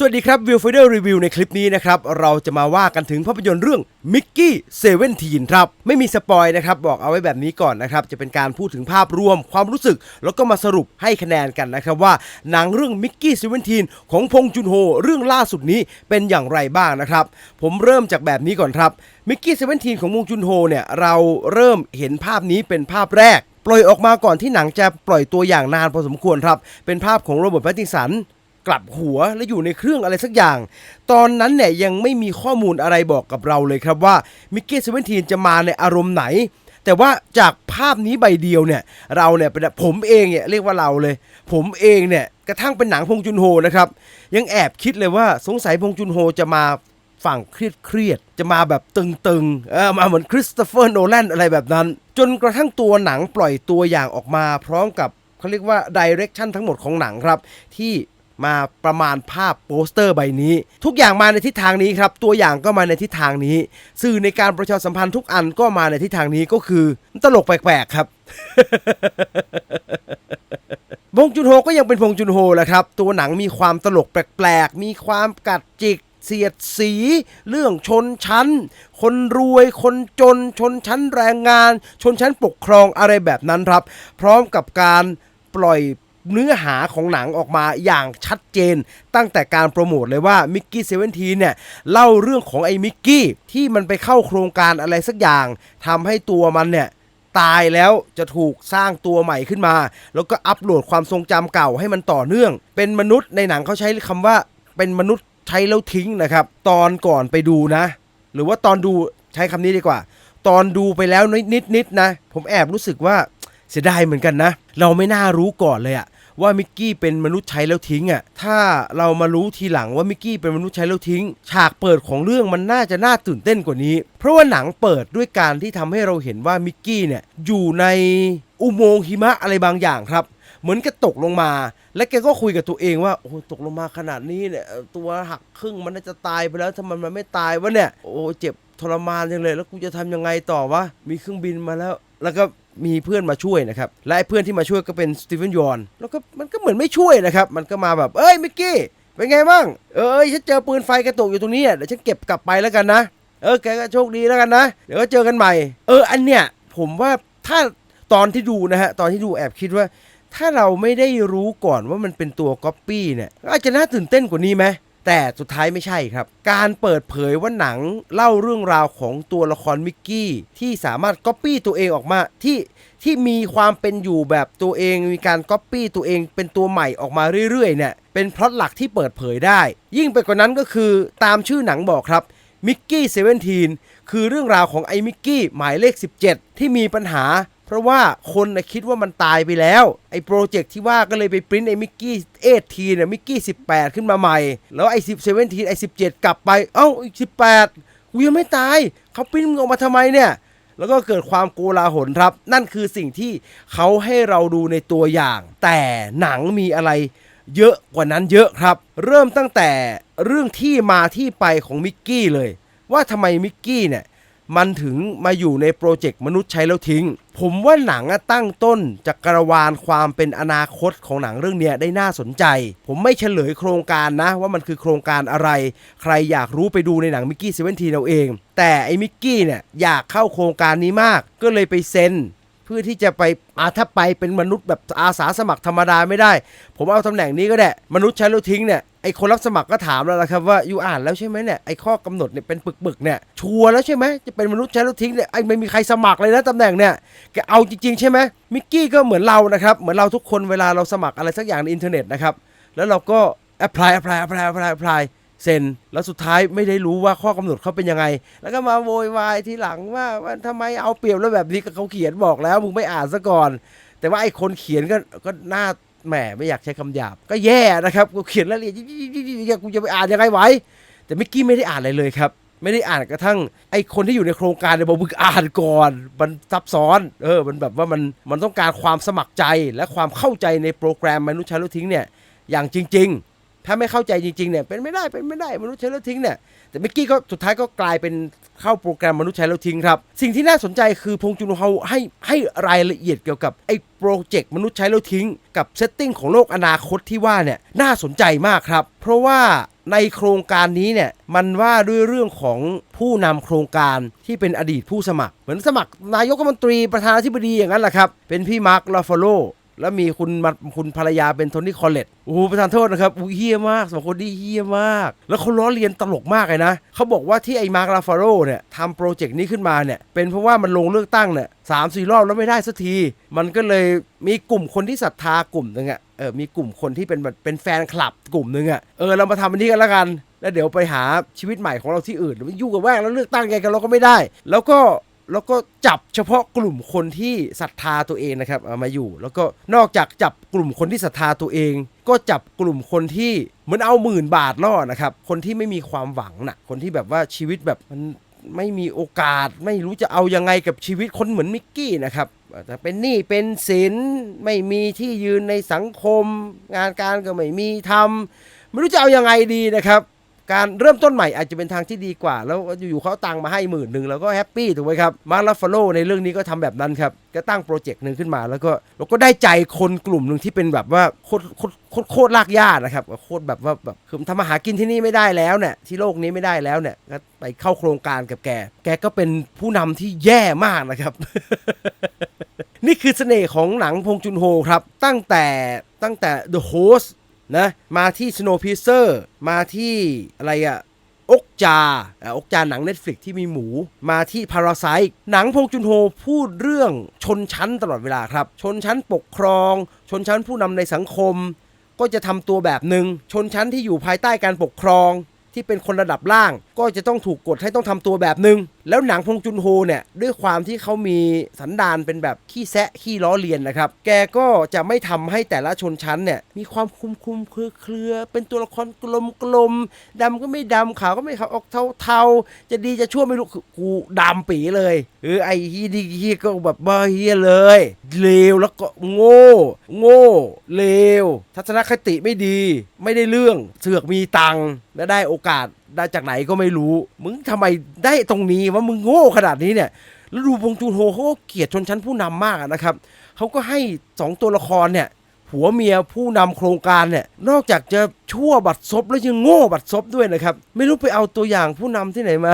สวัสดีครับวิว f ฟเดอร์รีวิวในคลิปนี้นะครับ เราจะมาว่ากันถึงภาพยนตร์เรื่องมิกกี้เซเว่นทีนครับ ไม่มีสปอยนะครับ บอกเอาไว้แบบนี้ก่อนนะครับ จะเป็นการพูดถึงภาพรวมความรู้สึก แล้วก็มาสรุปให้คะแนนกันนะครับว่า หนังเรื่องมิกกี้เซเว่นทีนของพงจุนโฮเรื่องล่าสุดนี้เป็นอย่างไรบ้างนะครับ ผมเริ่มจากแบบนี้ก่อนครับมิกกี้เซเว่นทีนของพงจุนโฮเนี่ยเราเริ่มเห็นภาพนี้เป็นภาพแรก ปล่อยออกมาก่อนที่หนังจะปล่อยตัวอย่างนานพอสมควรครับเป็นภาพของโรเบิร์ตแพตติสัน กลับหัวและอยู่ในเครื่องอะไรสักอย่าง ตอนนั้นเนี่ยยังไม่มีข้อมูลอะไรบอกกับเราเลยครับว่ามิกกี้เซเว่นทีนจะมาในอารมณ์ไหน แต่ว่าจากภาพนี้ใบเดียวเนี่ย เราเนี่ยเป็นผมเองเนี่ยเรียกว่าเราเลย ผมเองเนี่ยกระทั่งเป็นหนังพงจุนโฮนะครับ ยังแอบคิดเลยว่าสงสัยพงจุนโฮจะมาฝั่งเครียดเครียดจะมาแบบตึงๆเออมาเหมือนคริสโตเฟอร์โนแลนอะไรแบบนั้น จนกระทั่งตัวหนังปล่อยตัวอย่างออกมา พร้อมกับเขาเรียกว่าดิเรกชันทั้งหมดของหนังครับ ที่ มาประมาณภาพโปสเตอร์ใบนี้ ทุกอย่างมาในทิศทางนี้ครับ ตัวอย่างก็มาในทิศทางนี้ สื่อในการประชาสัมพันธ์ทุกอันก็มาในทิศทางนี้ก็คือตลกแปลกๆครับพงจุนโฮก็ยังเป็นพงจุนโฮแหละครับ ตัวหนังมีความตลกแปลกๆ มีความกัดจิกเสียดสี เรื่องชนชั้น คนรวย คนจน ชนชั้นแรงงาน ชนชั้นปกครองอะไรแบบนั้นครับ พร้อมกับการปล่อย เนื้อหาของหนังออกมาอย่างชัดเจน ตั้งแต่การโปรโมทเลยว่ามิกกี้เซเว่นทีเนี่ย เล่าเรื่องของไอ้มิกกี้ที่มันไปเข้าโครงการอะไรสักอย่างทำให้ตัวมันเนี่ยตายแล้วจะถูกสร้างตัวใหม่ขึ้นมา แล้วก็อัปโหลดความทรงจำเก่าให้มันต่อเนื่อง เป็นมนุษย์ในหนังเขาใช้คำว่าเป็นมนุษย์ใช้แล้วทิ้งนะครับ ตอนก่อนไปดูนะ หรือว่าตอนดูใช้คำนี้ดีกว่า ตอนดูไปแล้วนิดนิดๆนะ ผมแอบรู้สึกว่าเสียดายเหมือนกันนะ เราไม่น่ารู้ก่อนเลยอะ ว่ามิกกี้เป็นมนุษย์ใช้แล้วทิ้งอะ่ะถ้าเรามารู้ทีหลังว่ามิกกี้เป็นมนุษย์ใช้แล้วทิ้ง ฉากเปิดของเรื่องมันน่าจะน่าตื่นเต้นกว่านี้ เพราะว่าหนังเปิดด้วยการที่ทำให้เราเห็นว่ามิกกี้เนี่ยอยู่ในอุโมงค์หิมะอะไรบางอย่างครับเหมือนกับตกลงมา และแกก็คุยกับตัวเองว่า โอ้ตกลงมาขนาดนี้เนี่ย ตัวหักครึ่งมันน่าจะตายไปแล้วทำไมมันไม่ตายวะเนี่ย โอ้ เจ็บ ทรมานจังเลย แล้วกูจะทำยังไงต่อวะ มีเครื่องบินมาแล้ว แล้วก็มีเพื่อนมาช่วยนะครับ และไอ้เพื่อนที่มาช่วยก็เป็นสตีเฟนยอน แล้วก็มันก็เหมือนไม่ช่วยนะครับ มันก็มาแบบ เอ้ยมิกกี้ เป็นไงบ้าง เอ้ยฉันเจอปืนไฟกระตุกอยู่ตรงนี้อะเดี๋ยวฉันเก็บกลับไปแล้วกันนะ เออแกก็โชคดีแล้วกันนะ เดี๋ยวก็เจอกันใหม่ เอออันเนี้ยผมว่าถ้าตอนที่ดูนะฮะ ตอนที่ดูแอบคิดว่า ถ้าเราไม่ได้รู้ก่อนว่ามันเป็นตัวก๊อปปี้เนี่ยอาจจะน่าตื่นเต้นกว่านี้ไหม แต่สุดท้ายไม่ใช่ครับ การเปิดเผยว่าหนังเล่าเรื่องราวของตัวละครมิกกี้ที่สามารถก๊อปปี้ตัวเองออกมาที่ที่มีความเป็นอยู่แบบตัวเองมีการก๊อปปี้ตัวเองเป็นตัวใหม่ออกมาเรื่อยๆเนี่ยเป็นพล็อตหลักที่เปิดเผยได้ ยิ่งไปกว่านั้นก็คือตามชื่อหนังบอกครับมิกกี้เซเว่นทีนคือเรื่องราวของไอ้มิกกี้หมายเลข 17 ที่มีปัญหา เพราะว่าคนนะคิดว่ามันตายไปแล้ว ไอ้โปรเจกต์ที่ว่าก็เลยไปปริ้นไอ้มิกกี้เอทีเนี่ยมิกกี้18ขึ้นมาใหม่ แล้วไอ้10 17ไอ้17กลับไป เอ้าอีก18กูยังไม่ตาย เขาปริ้นมึงออกมาทำไมเนี่ยแล้วก็เกิดความโกลาหลครับ นั่นคือสิ่งที่เขาให้เราดูในตัวอย่าง แต่หนังมีอะไรเยอะกว่านั้นเยอะครับ เริ่มตั้งแต่เรื่องที่มาที่ไปของมิกกี้เลย ว่าทำไมมิกกี้เนี่ย มันถึงมาอยู่ในโปรเจกต์มนุษย์ใช้แล้วทิ้ง ผมว่าหนังตั้งต้นจากกระวานความเป็นอนาคตของหนังเรื่องนี้ได้น่าสนใจ ผมไม่เฉลยโครงการนะ ว่ามันคือโครงการอะไร ใครอยากรู้ไปดูในหนังมิกกี้เซเว่นทีเราเอง แต่ไอ้มิกกี้เนี่ยอยากเข้าโครงการนี้มาก ก็เลยไปเซ็น พื่อที่จะไปอาถ้าไปเป็นมนุษย์แบบอาสาสมัครธรรมดาไม่ได้ ผมเอาตำแหน่งนี้ก็ได้มนุษย์ใช้แล้วทิ้งเนี่ยไอคนรับสมัครก็ถามแล้วละครับว่าอยู่อ่านแล้วใช่ไหมเนี่ยไอข้อกำหนดเนี่ยเป็นปึกๆเนี่ยชัวร์แล้วใช่ไหมจะเป็นมนุษย์ใช้แล้วทิ้งเนี่ยไอไม่มีใครสมัครเลยนะตำแหน่งเนี่ยแกเอาจริงๆใช่ไหมมิกกี้ก็เหมือนเรานะครับเหมือนเราทุกคนเวลาเราสมัครอะไรสักอย่างในอินเทอร์เน็ตนะครับแล้วเราก็ apply apply apply apply apply เซ็นแล้วสุดท้ายไม่ได้รู้ว่าข้อกำหนดเขาเป็นยังไง แล้วก็มาโวยวายทีหลังว่าว่าทำไมเอาเปรียบแล้วแบบนี้ก็เขาเขียนบอกแล้วมึงไม่อ่านซะก่อน แต่ว่าไอ้คนเขียนก็ก็หน้าแหมไม่อยากใช้คำหยาบ ก็แย่นะครับกูเขียนรายละเอียดกูจะไปอ่านยังไงไหวแต่มิกกี้ไม่ได้อ่านอะไรเลยครับ ไม่ได้อ่านกระทั่งไอ้คนที่อยู่ในโครงการเนี่ยบอกมึงอ่านก่อน มันซับซ้อน เออ มันแบบว่ามันมันต้องการความสมัครใจและความเข้าใจในโปรแกรมมนุษย์ช้แล้วทิ้งเนี่ยอย่างจริง ๆ ถ้าไม่เข้าใจจริงๆเนี่ยเป็นไม่ได้เป็นไม่ได้มนุษย์ใช้แล้วทิ้งเนี่ยแต่เมื่อกี้ก็สุดท้ายก็กลายเป็นเข้าโปรแกรมมนุษย์ใช้แล้วทิ้งครับสิ่งที่น่าสนใจคือพงจุนโฮให้ให้รายละเอียดเกี่ยวกับไอ้โปรเจกต์มนุษย์ใช้แล้วทิ้ง กับเซตติ้งของโลกอนาคตที่ว่าเนี่ยน่าสนใจมากครับ เพราะว่าในโครงการนี้เนี่ยมันว่าด้วยเรื่องของผู้นำโครงการที่เป็นอดีตผู้สมัคร เหมือนสมัครนายกรัฐมนตรีประธานาธิบดีอย่างนั้นแหละครับ เป็นพี่มาร์คลาฟโล แล้วมีคุณมาคุณภรรยาเป็นโทนี่คอลเลตโอ้โหประธานโทษนะครับอู้เฮี้ยมากสองคนนี้เฮี้ยมาก แล้วเขาล้อเลียนตลกมากเลยนะเขาบอกว่าที่ไอ้มาร์คลาฟาโรเนี่ยทำโปรเจกต์นี้ขึ้นมาเนี่ยเป็นเพราะว่ามันลงเลือกตั้งเนี่ยสามสี่รอบแล้วไม่ได้สักที มันก็เลยมีกลุ่มคนที่ศรัทธากลุ่มหนึงอะเออมีกลุ่มคนที่เป็นแบบเป็นแฟนคลับกลุ่มหนึงอะเออเรามาทำอันนี้กันล้วกันแล้วเดี๋ยวไปหาชีวิตใหม่ของเราที่อื่นมันยุ่งกับแว่งแล้วเลือกตั้งไงกันเราก็ไม่ได้ แล้วก็ แล้วก็จับเฉพาะกลุ่มคนที่ศรัทธาตัวเองนะครับเอามาอยู่ แล้วก็นอกจากจับกลุ่มคนที่ศรัทธาตัวเอง ก็จับกลุ่มคนที่เหมือนเอาหมื่นบาทล่อนะครับ คนที่ไม่มีความหวังนะคนที่แบบว่าชีวิตแบบมันไม่มีโอกาส ไม่รู้จะเอายังไงกับชีวิตคนเหมือนมิกกี้นะครับแต่เป็นหนี้เป็นสินไม่มีที่ยืนในสังคม งานการก็ไม่มีทำไม่รู้จะเอายังไงดีนะครับ การเริ่มต้นใหม่อาจจะเป็นทางที่ดีกว่า แล้วอยู่ๆเขาตังมาให้หมื่นหนึ่งแล้วก็แฮปปี้ถูกไหมครับมาร์ลฟาโลในเรื่องนี้ก็ทำแบบนั้นครับก็ตั้งโปรเจกต์หนึ่งขึ้นมาแล้วก็แล้วก็ได้ใจคนกลุ่มหนึ่งที่เป็นแบบว่าโคตรโคตรโคตรลากย่านะครับโคตรแบบว่าแบบคือทำมาหากินที่นี่ไม่ได้แล้วเนี่ยที่โลกนี้ไม่ได้แล้วเนี่ยก็ไปเข้าโครงการกับแก แกก็เป็นผู้นำที่แย่มากนะครับ นี่คือเสน่ห์ของหนังพงจุนโฮครับ ตั้งแต่ตั้งแต่ The Host นะมาที่ Snowpiercer มาที่อะไรอะอกจาอะอกจาหนัง Netflix ที่มีหมู มาที่ Parasite หนังพงจุนโฮพูดเรื่องชนชั้นตลอดเวลาครับ ชนชั้นปกครอง ชนชั้นผู้นำในสังคม ก็จะทำตัวแบบหนึ่ง ชนชั้นที่อยู่ภายใต้การปกครองที่เป็นคนระดับล่าง ก็จะต้องถูกกดให้ต้องทำตัวแบบหนึ่งแล้วหนังพงจุนโฮเนี่ย ด้วยความที่เขามีสันดานเป็นแบบขี้แซะขี้ล้อเลียนนะครับ แกก็จะไม่ทำให้แต่ละชนชั้นเนี่ย มีความคุมคุมเครือเครือเป็นตัวละครกลมกลมๆดำก็ไม่ดำขาวก็ไม่ขาวออกเทาเทาๆจะดีจะชั่วไม่รู้กูดำปีเลยเออไอ้ฮียดีเฮียก็แบบบ้าเฮียเลยเลวแล้วก็โง่ โง่เลวทัศนคติไม่ดี ไม่ได้เรื่องเสือกมีตังค์และได้โอกาส ได้จากไหนก็ไม่รู้ มึงทำไมได้ตรงนี้ว่ามึงโง่ขนาดนี้เนี่ยแล้วดูพงจูโฮเขาก็เกลียดชนชั้นผู้นำมากนะครับเขาก็ให้สองตัวละครเนี่ยผัวเมียผู้นำโครงการเนี่ยนอกจากจะชั่วบัดซบแล้วยังโง่บัดซบด้วยนะครับ ไม่รู้ไปเอาตัวอย่างผู้นำที่ไหนมา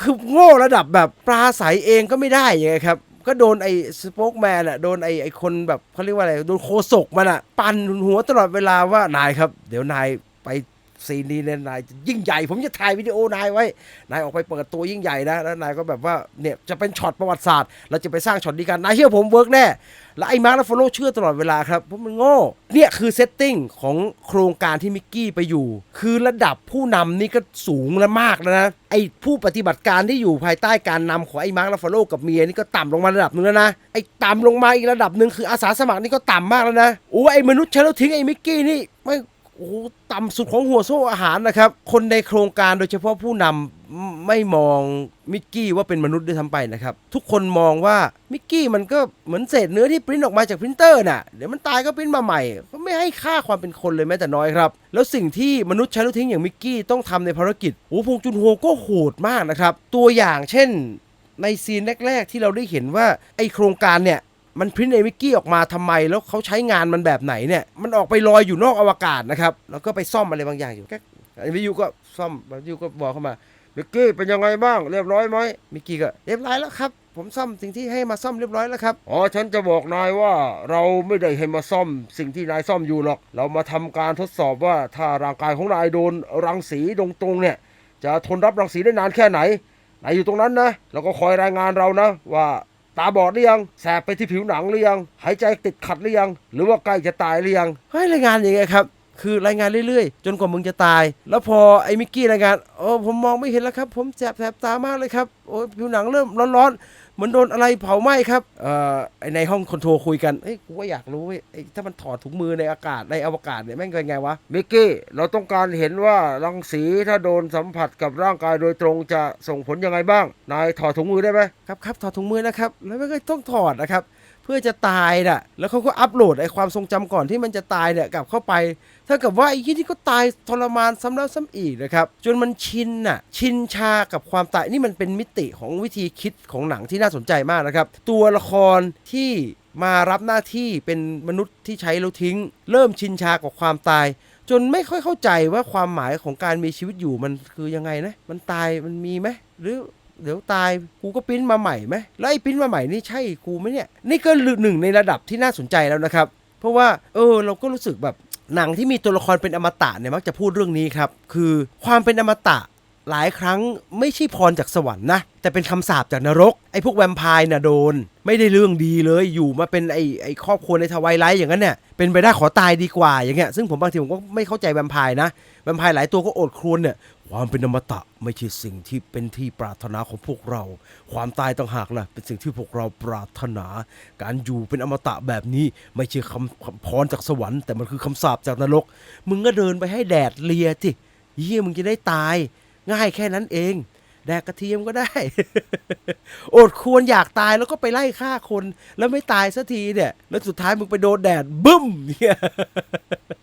คือโง่ระดับแบบปลาใสเองก็ไม่ได้ยังไงครับ ก็โดนไอ้สป็อกแมนอะโดนไอ้ไอ้คนแบบเขาเรียกว่าอะไร โดนโคศกมันอะปั่นหัวตลอดเวลาว่านายครับ เดี๋ยวนายไป ซีนนี้เนี่ยนายยิ่งใหญ่ ผมจะถ่ายวิดีโอนายไว้ นายออกไปเปิดตัวยิ่งใหญ่นะแล้วนายก็แบบว่าเนี่ยจะเป็นช็อตประวัติศาสตร์เราจะไปสร้างช็อตดีกันนายเชื่อผมเวิร์กแน่แล้วไอ้มาร์คและฟอลโล่เชื่อตลอดเวลาครับเพราะมันโง่เนี่ยคือเซตติ้งของโครงการที่มิกกี้ไปอยู่ คือระดับผู้นำนี่ก็สูงและมากแล้วนะไอ้ผู้ปฏิบัติการที่อยู่ภายใต้การนำของไอ้มาร์คและฟอลโล่กับเมียนี่ก็ต่ำลงมาระดับหนึงแล้วนะไอ้ต่ำลงมาอีกระดับหนึ่งคืออาสาสมัครนี่ก็ต่ำมากแล้วนะโอ้ไอ้มนุษย์ใช้แล้วทิ้งไอ้มิกกี้นี่ไม่ โอ้ต่ำสุดของหัวโซ่อาหารนะครับ คนในโครงการโดยเฉพาะผู้นำไม่มองมิกกี้ว่าเป็นมนุษย์ด้วยซ้ำไปนะครับ ทุกคนมองว่ามิกกี้มันก็เหมือนเศษเนื้อที่ปริ้นออกมาจากพรินเตอร์น่ะเดี๋ยวมันตายก็ปริ้นมาใหม่ก็ไม่ให้ค่าความเป็นคนเลยแม้แต่น้อยครับ แล้วสิ่งที่มนุษย์ใช้แล้วทิ้งอย่างมิกกี้ต้องทำในภารกิจโอ้พงจุนโฮก็โหดมากนะครับ ตัวอย่างเช่น ในซีนแรก ๆ ที่เราได้เห็นว่าไอโครงการเนี่ย มันพริ้นไอมิกกี้ออกมาทำไม แล้วเขาใช้งานมันแบบไหนเนี่ย มันออกไปลอยอยู่นอกอวกาศนะครับ แล้วก็ไปซ่อมอะไรบางอย่างอยู่แก๊กไอวิวก็ซ่อมวิวก็บอกเข้ามามิกกี้เป็นยังไงบ้างเรียบร้อยไหมมิกกี้ก็เรียบร้อยแล้วครับ ผมซ่อมสิ่งที่ให้มาซ่อมเรียบร้อยแล้วครับอ๋อฉันจะบอกนายว่าเราไม่ได้ให้มาซ่อม สิ่งที่นายซ่อมอยู่หรอก เรามาทำการทดสอบว่าถ้าร่างกายของนายโดนรังสีตรงๆเนี่ย จะทนรับรังสีได้นานแค่ไหนนายอยู่ตรงนั้นนะแล้วก็คอยรายงานเรานะว่า ตาบอดหรือยัง แสบไปที่ผิวหนังหรือยัง หายใจติดขัดหรือยัง หรือว่าใกล้จะตายหรือยังเฮ้ยรายงานยังไงครับ คือรายงานเรื่อยๆ จนกว่ามึงจะตาย แล้วพอไอ้มิกกี้รายงานโอ้ผมมองไม่เห็นแล้วครับ ผมแสบแสบตามากเลยครับ โอ้ยผิวหนังเริ่มร้อนๆ เหมือนโดนอะไรเผาไหม้ครับเอ่อไอ้ในห้องคอนโทรลคุยกันเอ้ยกูว่าอยากรู้เว้ยไอ้ถ้ามันถอดถุงมือในอากาศในอวกาศเนี่ยแม่งเป็นไงวะมิกกี้เราต้องการเห็นว่ารังสีถ้าโดนสัมผัสกับร่างกายโดยตรงจะส่งผลยังไงบ้างนายถอดถุงมือได้ไหมครับครับถอดถุงมือนะครับแล้วไม่ก็ต้องถอดนะครับ เพื่อจะตายน่ะ แล้วเขาก็อัปโหลดไอ้ความทรงจำก่อนที่มันจะตายเนี่ยกลับเข้าไปเท่ากับว่าไอ้ยี่ที่ก็ตายทรมานซ้ำแล้วซ้ำอีกนะครับ จนมันชินน่ะ ชินชากับความตายนี่มันเป็นมิติของวิธีคิดของหนังที่น่าสนใจมากนะครับ ตัวละครที่มารับหน้าที่เป็นมนุษย์ที่ใช้แล้วทิ้ง เริ่มชินชากับความตาย จนไม่ค่อยเข้าใจว่าความหมายของการมีชีวิตอยู่มันคือยังไงนะ มันตายมันมีไหมหรือ เดี๋ยวตายกูก็ปริ้นมาใหม่ไหมแล้วไอ้ปริ้นมาใหม่นี่ใช่กูไหมเนี่ยนี่ก็หนึ่งในระดับที่น่าสนใจแล้วนะครับ เพราะว่าเออเราก็รู้สึกแบบหนังที่มีตัวละครเป็นอมตะเนี่ยมักจะพูดเรื่องนี้ครับ คือความเป็นอมตะหลายครั้งไม่ใช่พรจากสวรรค์นะ แต่เป็นคำสาปจากนรก ไอ้พวกแวมไพร์น่ะโดน ไม่ได้เรื่องดีเลยอยู่มาเป็นไอ้ไอ้ครอบครัวในทวายไลท์อย่างนั้นเนี่ยเป็นไปได้ขอตายดีกว่าอย่างเงี้ยซึ่งผมบางทีผมก็ไม่เข้าใจแวมไพร์นะแวมไพร์หลายตัวก็อดครวญเนี่ย ความเป็นอมตะไม่ใช่สิ่งที่เป็นที่ปรารถนาของพวกเรา ความตายต่างหากล่ะเป็นสิ่งที่พวกเราปรารถนา การอยู่เป็นอมตะแบบนี้ไม่ใช่คำคำพรจากสวรรค์แต่มันคือคำสาปจากนรก มึงก็เดินไปให้แดดเลียที่เยี่ยมึงจะได้ตาย ง่ายแค่นั้นเอง แดกกระเทียมก็ได้ อดควรอยากตายแล้วก็ไปไล่ฆ่าคน แล้วไม่ตายสักทีเนี่ย แล้วสุดท้ายมึงไปโดนแดดบึ้มเนี่ย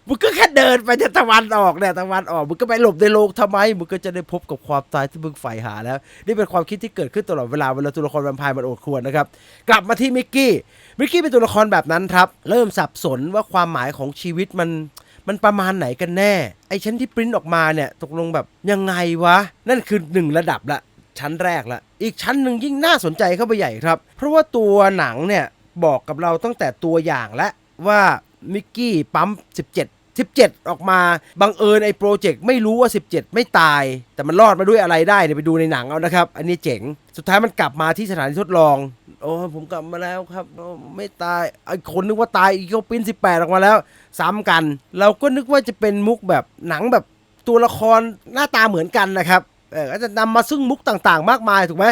มึงก็แค่เดินไปจะตะวันออกเนี่ยตะวันออกมึงก็ไปหลบในโลกทำไมมึงก็จะได้พบกับความตายที่มึงใฝ่หาแล้ว นี่เป็นความคิดที่เกิดขึ้นตลอดเวลาเวลาตัวละครแวมไพร์มันอดควรนะครับ กลับมาที่มิกกี้มิกกี้เป็นตัวละครแบบนั้นครับ เริ่มสับสนว่าความหมายของชีวิตมัน มันประมาณไหนกันแน่ ไอ้ชั้นที่ปริ้นออกมาเนี่ยตกลงแบบยังไงวะ นั่นคือหนึ่งระดับละชั้นแรกละอีกชั้นหนึ่งยิ่งน่าสนใจเข้าไปใหญ่ครับ เพราะว่าตัวหนังเนี่ยบอกกับเราตั้งแต่ตัวอย่างและว่ามิกกี้ปั๊ม 17 17 ออกมาบังเอิญไอ้โปรเจกต์ไม่รู้ว่า 17 ไม่ตาย แต่มันรอดมาด้วยอะไรได้เนี่ยไปดูในหนังเอานะครับ อันนี้เจ๋ง สุดท้ายมันกลับมาที่สถานที่ทดลอง โอ้ผมกลับมาแล้วครับโอ้ไม่ตายไอ้คนนึกว่าตายอีกเขาปิ้น 18 ออกมาแล้ว ซ้ำกัน เราก็นึกว่าจะเป็นมุกแบบหนังแบบตัวละครหน้าตาเหมือนกันนะครับเออก็จะนำมาซึ่งมุกต่างๆ มากมายถูกไหม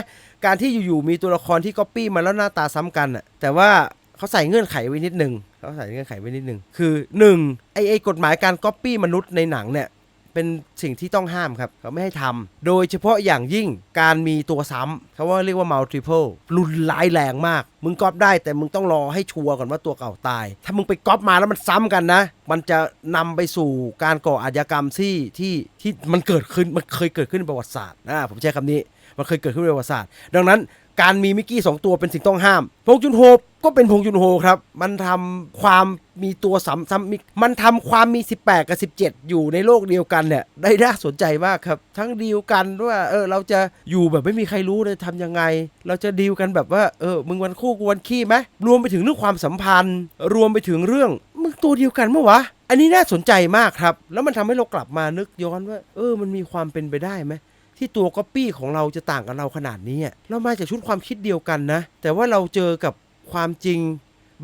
การที่อยู่ๆมีตัวละครที่ก๊อปปี้มาแล้วหน้าตาซ้ำกันอะแต่ว่า เขาใส่เงื่อนไขไว้นิดนึงเขาใส่เงื่อนไขไว้นิดนึงคือหนึ่งไอ้ไอ้กฎหมายการก๊อปปี้มนุษย์ในหนังเนี่ยเป็นสิ่งที่ต้องห้ามครับเขาไม่ให้ทำโดยเฉพาะอย่างยิ่งการมีตัวซ้ำเขาว่าเรียกว่า multiple รุนร้ายแรงมาก มึงก๊อปได้แต่มึงต้องรอให้ชัวร์ก่อนว่าตัวเก่าตาย ถ้ามึงไปก๊อปมาแล้วมันซ้ำกันนะ มันจะนำไปสู่การก่ออาชญากรรมที่ที่ที่มันเกิดขึ้นมันเคยเกิดขึ้นในประวัติศาสตร์นะผมใช้คำนี้มันเคยเกิดขึ้นในประวัติศาสตร์ ดังนั้น การมีมิกกี้สองตัวเป็นสิ่งต้องห้ามพงจุนโฮก็เป็นพงจุนโฮครับ มันทำความมีตัวซ้ำซ้ำมีมันทำความมี 18 กับ 17 อยู่ในโลกเดียวกันเนี่ยได้น่าสนใจมากครับ ทั้งดีลกันว่าเออเราจะอยู่แบบไม่มีใครรู้เลยทำยังไง เราจะดีลกันแบบว่าเออมึงวันคู่กูวันขี้ไหมรวมไปถึงเรื่องความสัมพันธ์ รวมไปถึงเรื่องมึงตัวเดียวกันเมื่อวะอันนี้น่าสนใจมากครับ แล้วมันทำให้เรากลับมานึกย้อนว่า เออ มันมีความเป็นไปได้ไหม ที่ตัวก๊อปปี้ของเราจะต่างกับเราขนาดนี้เรามาจากชุดความคิดเดียวกันนะ แต่ว่าเราเจอกับความจริง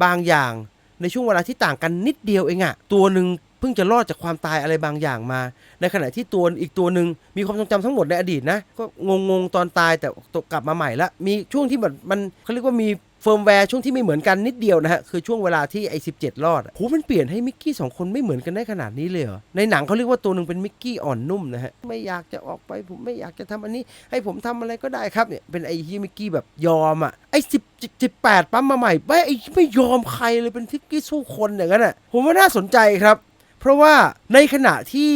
บางอย่าง ในช่วงเวลาที่ต่างกันนิดเดียวเองอะตัวหนึ่งเพิ่งจะรอดจากความตายอะไรบางอย่างมา ในขณะที่ตัวอีกตัวหนึ่งมีความทรงจำทั้งหมดในอดีตนะ ก็งงๆตอนตายแต่ตกกลับมาใหม่ละมีช่วงที่แบบมันเขาเรียกว่ามี เฟิร์มแวร์ช่วงที่ไม่เหมือนกันนิดเดียวนะฮะ คือช่วงเวลาที่ไอ้สิรอดอะโหมันเปลี่ยนให้มิกกี้สองคนไม่เหมือนกันได้ขนาดนี้เลยเหรอ ในหนังเขาเรียกว่าตัวหนึ่งเป็นมิกกี้อ่อนนุ่มนะฮะ ไม่อยากจะออกไปผมไม่อยากจะทำอันนี้ ให้ผมทำอะไรก็ได้ครับเนี่ย เป็นไอ้ฮีมิกกี้แบบยอมอะ ไอ้สิบสิบแปดปั๊มมาใหม่ไม่ไอ้ไม่ยอมใครเลยเป็นทิกกี้สู้คนอย่างนั้นอะ ผมว่าน่าสนใจครับเพราะว่าในขณะที่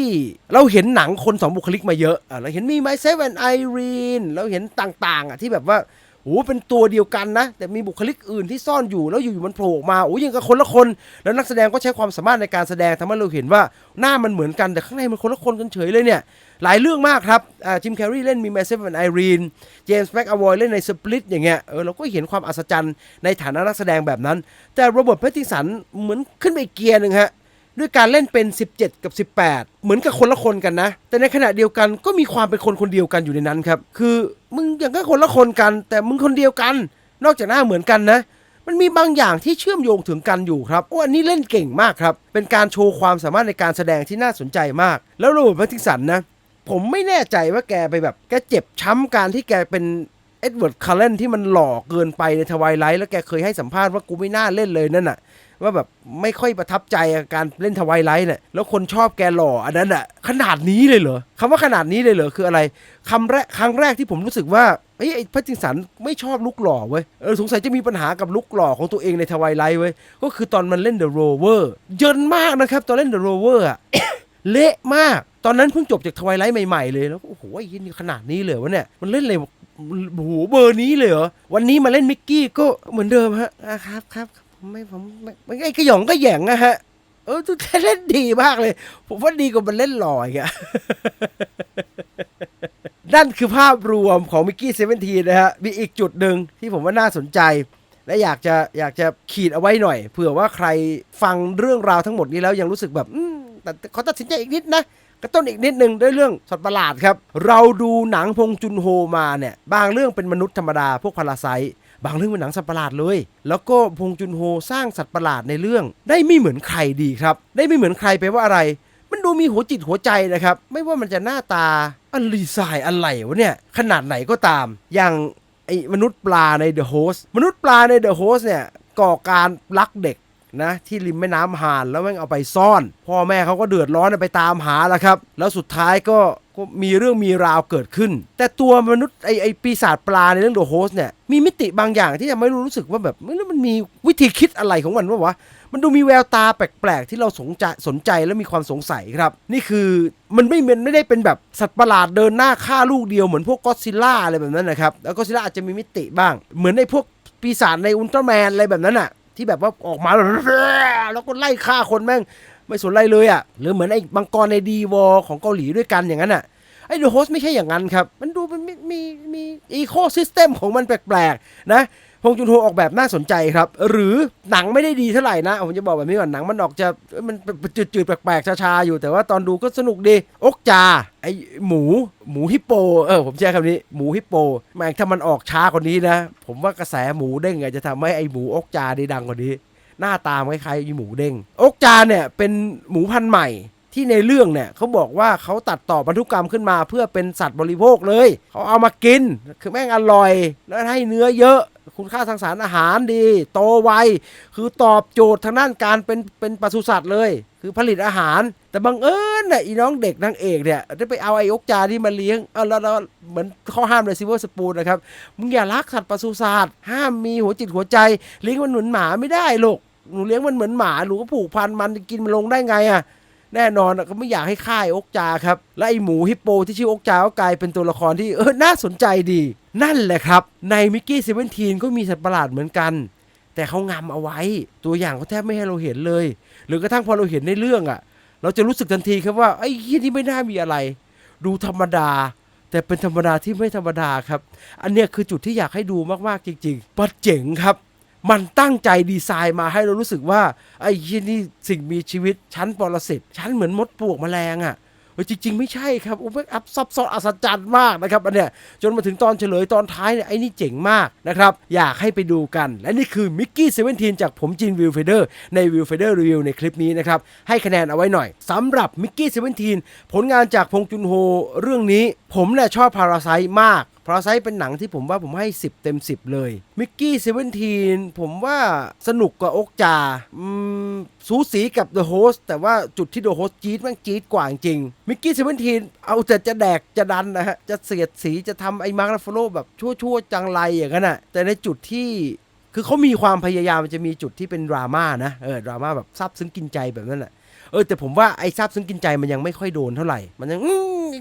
เราเห็นหนังคนสองบุคลิกมาเยอะอะเราเห็นมีไมซ์เซฟแอนไอรีน เราเห็นต่างๆอะที่แบบว่า โอ้เป็นตัวเดียวกันนะ แต่มีบุคลิกอื่นที่ซ่อนอยู่แล้วอยู่ๆมันโผล่ออกมาโอ้ยังกับคนละคน แล้วนักแสดงก็ใช้ความสามารถในการแสดงทำให้เราเห็นว่าหน้ามันเหมือนกันแต่ข้างในมันคนละคนกันเฉยเลยเนี่ย หลายเรื่องมากครับอ่าจิมแคร์รีเล่นมีแมสเซฟแอนไอรีนเจมส์แม็กอวอยเล่นในสปลิตอย่างเงี้ยเออเราก็เห็นความอัศจรรย์ในฐานะนักแสดงแบบนั้น แต่โรเบิร์ตแพตติสันเหมือนขึ้นไปเกียร์หนึ่งฮะ ด้วยการเล่นเป็น 17 กับ 18 เหมือนกับคนละคนกันนะ แต่ในขณะเดียวกันก็มีความเป็นคนคนเดียวกันอยู่ในนั้นครับ คือมึงอย่างก็คนละคนกัน แต่มึงคนเดียวกัน นอกจากหน้าเหมือนกันนะมันมีบางอย่างที่เชื่อมโยงถึงกันอยู่ครับ โอ้อันนี้เล่นเก่งมากครับ เป็นการโชว์ความสามารถในการแสดงที่น่าสนใจมาก แล้วโรเบิร์ตแพตติสันนะ ผมไม่แน่ใจว่าแกไปแบบ แกเจ็บช้ำการที่แกเป็นเอ็ดเวิร์ดคาร์เลนที่มันหล่อเกินไปในทวายไลท์แล้วแกเคยให้สัมภาษณ์ว่ากูไม่น่าเล่นเลยนั่นน่ะ ว่าแบบไม่ค่อยประทับใจการเล่นทวายไลท์เนี่ยแล้วคนชอบแกหล่ออันนั้นอะขนาดนี้เลยเหรอคำว่าขนาดนี้เลยเหรอคืออะไรคำแรกครั้งแรกที่ผมรู้สึกว่าเอ้ยไอ้พัชินสันไม่ชอบลุกหล่อเว้ยเออสงสัยจะมีปัญหากับลุกหล่อของตัวเองในทวายไลท์เว้ยก็คือตอนมันเล่นเดอะโรเวอร์เยินมากนะครับ ตอนเล่นเดอะโรเวอร์อะเละมาก ตอนนั้นเพิ่งจบจากทวายไลท์ใหม่ๆเลยแล้วโอ้โหไอ้ยี่นี่ขนาดนี้เลยวะเนี่ยมันเล่นเลยโอ้โหเบอร์นี้เลยเหรอวันนี้มาเล่นมิกกี้ก็เหมือนเดิมฮะครับครับ ไม่ผมไม่ไม่ไอ้กระหยองก็แหย่งนะฮะ เออทุกเล่นดีมากเลย ผมว่าดีกว่ามันเล่นลออีกอะนั่นคือภาพรวมของมิกกี้เซเว่นทีนะฮะ มีอีกจุดหนึ่งที่ผมว่าน่าสนใจ และอยากจะอยากจะขีดเอาไว้หน่อย เผื่อว่าใครฟังเรื่องราวทั้งหมดนี้แล้วยังรู้สึกแบบอืมแต่ขอตัดสินใจอีกนิดนะกระต้นอีกนิดหนึ่งด้วยเรื่องสัตว์ประหลาดครับ เราดูหนังพงจุนโฮมาเนี่ย บางเรื่องเป็นมนุษย์ธรรมดาพวกพาราไซ บางเรื่องเป็นหนังสัตว์ประหลาดเลย แล้วก็พงจุนโฮสร้างสัตว์ประหลาดในเรื่อง ได้ไม่เหมือนใครดีครับ ได้ไม่เหมือนใครไปว่าอะไร มันดูมีหัวจิตหัวใจนะครับ ไม่ว่ามันจะหน้าตาอันลีไซน์อะไรวะเนี่ย ขนาดไหนก็ตาม อย่างไอ้มนุษย์ปลาใน The Host มนุษย์ปลาใน The Host เนี่ยก่อการลักเด็กนะที่ริมแม่น้ำหานแล้วแม่งเอาไปซ่อน พ่อแม่เขาก็เดือดร้อนไปตามหาแล้วครับ แล้วสุดท้ายก็ มีเรื่องมีราวเกิดขึ้น แต่ตัวมนุษย์ไอไอปีศาจปลาในเรื่อง The Host เนี่ยมีมิติบางอย่างที่ทำให้รู้สึกว่าแบบมันมีวิธีคิดอะไรของมันวะวะมันดูมีแววตาแปลกๆ ที่เราสนใจสนใจและมีความสงสัยครับ นี่คือมันไม่เป็นไม่ได้เป็นแบบสัตว์ประหลาดเดินหน้าฆ่าลูกเดียวเหมือนพวกก็อดซิลล่าอะไรแบบนั้นนะครับ แล้วก็ซิลล่าอาจจะมีมิติบ้าง เหมือนในพวกปีศาจในอุลตร้าแมนอะไรแบบนั้นอะที่แบบว่าออกมาแล้วก็ไล่ฆ่าคนแม่ง ไม่สนอะไรเลยอะหรือเหมือนไอ้มังกรในดีวอของเกาหลีด้วยกันอย่างนั้นอะไอ้เดอะโฮสไม่ใช่อย่างนั้นครับ มันดูมันมีมีมีอีโคซิสเต็มของมันแปลกๆนะพงจุนโฮออกแบบน่าสนใจครับ หรือหนังไม่ได้ดีเท่าไหร่นะ ผมจะบอกแบบนี้ก่อนหนังมันออกจะมันจืดๆแปลกๆชาๆอยู่แต่ว่าตอนดูก็สนุกดีอกจาไอหมูหมูฮิปโปเออผมใช้คำนี้หมูฮิปโปแม่งถ้ามันออกช้ากว่านี้นะ ผมว่ากระแสหมูเด้งอาจจะทำให้ไอหมูอกจาได้ดังกว่านี้ หน้าตามคล้ายๆหมูเด้งอกจาเนี่ยเป็นหมูพันธุ์ใหม่ที่ในเรื่องเนี่ยเขาบอกว่าเขาตัดต่อพันธุกรรมขึ้นมาเพื่อเป็นสัตว์บริโภคเลยเขาเอามากิน คือแม่งอร่อย แล้วให้เนื้อเยอะ คุณค่าทางสารอาหารดี โตไวคือตอบโจทย์ทางด้านการเป็นเป็นปศุสัตว์เลย คือผลิตอาหาร แต่บังเอิญน่ะอีน้องเด็กนางเอกเนี่ยได้ไปเอาไอ้อกจาที่มาเลี้ยงเอาแล้วแล้วเหมือนข้อห้ามเลยซิเวอร์สปูนนะครับมึงอย่ารักสัตว์ปศุสัตว์ห้ามมีหัวจิตหัวใจเลี้ยงมันเหมือนหมาไม่ได้ลูก หนูเลี้ยงมันเหมือนหมาหนูก็ผูกพันมันกินมันลงได้ไงอะแน่นอนอะก็ไม่อยากให้ค่ายอกจาครับ และไอหมูฮิปโปที่ชื่ออกจาก็กลายเป็นตัวละครที่เออน่าสนใจดี นั่นแหละครับ ในมิกกี้เซเว่นทีนก็มีสัตว์ประหลาดเหมือนกัน แต่เขางำเอาไว้ ตัวอย่างเขาแทบไม่ให้เราเห็นเลย หรือกระทั่งพอเราเห็นในเรื่องอะเราจะรู้สึกทันทีครับว่าไอ้เหี้ยนี่ไม่น่ามีอะไร ดูธรรมดา แต่เป็นธรรมดาที่ไม่ธรรมดาครับ อันเนี้ยคือจุดที่อยากให้ดูมากๆจริงๆปัดเจ๋งครับ มันตั้งใจดีไซน์มาให้เรารู้สึกว่าไอ้ยี่นี่สิ่งมีชีวิตชั้นปรสิตชั้นเหมือนมดปลวกแมลงอะ่ะเออจริง ๆ ไม่ใช่ครับโอ้แม่งอัพซับซ้อนอัศจรรย์มากนะครับอันเนี้ยจนมาถึงตอนเฉลยตอนท้ายเนี่ยไอ้นี่เจ๋งมากนะครับ อยากให้ไปดูกัน และนี่คือมิกกี้เซเว่นทีนจากผมจินวิวเฟเดอร์ในวิวเฟเดอร์รีวิวในคลิปนี้นะครับ ให้คะแนนเอาไว้หน่อยสำหรับมิกกี้เซเว่นทีนผลงานจากพงจุนโฮเรื่องนี้ ผมเนี่ยชอบพาราไซมาก พราไซเป็นหนังที่ผมว่าผมให้ 10 เต็ม 10 เลยมิกกี้เซเว่นทีนผมว่าสนุกกว่าอกจาอืมสูสีกับ The Host แต่ว่าจุดที่ The Host จี๊ดม่งจี๊ดกว่าจริงมิกกี้เซเว่นทีนเอาแต่จะแดกจะดันนะฮะ จะเสียดสีจะทำไอ้มาร์คลาฟโลแบบชั่วๆ จังไรอย่างนั้นน่ะแต่ในจุดที่คือเขามีความพยายามจะมีจุดที่เป็นดราม่านะเออดราม่าแบบซาบซึ้งกินใจแบบนั้นแหละ เออแต่ผมว่าไอ้ซาบซึ้งกินใจมันยังไม่ค่อยโดนเท่าไหร่ มันยัง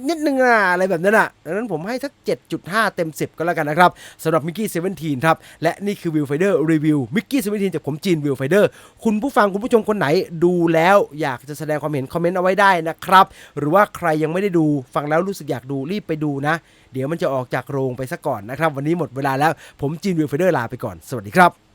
นิดนึงอะอะไรแบบนั้นอะดังนั้นผมให้สัก 7.5 เต็ม 10 ก็แล้วกันนะครับสำหรับมิกกี้เซเว่นทีนครับ และนี่คือวิวไฟเดอร์รีวิวมิกกี้เซเว่นทีนจากผมจีนวิวไฟเดอร์คุณผู้ฟังคุณผู้ชมคนไหนดูแล้วอยากจะแสดงความเห็นคอมเมนต์เอาไว้ได้นะครับ หรือว่าใครยังไม่ได้ดูฟังแล้วรู้สึกอยากดูรีบไปดูนะ เดี๋ยวมันจะออกจากโรงไปซะก่อนนะครับ วันนี้หมดเวลาแล้วผมจีนวิวไฟเดอร์ลาไปก่อนสวัสดีครับ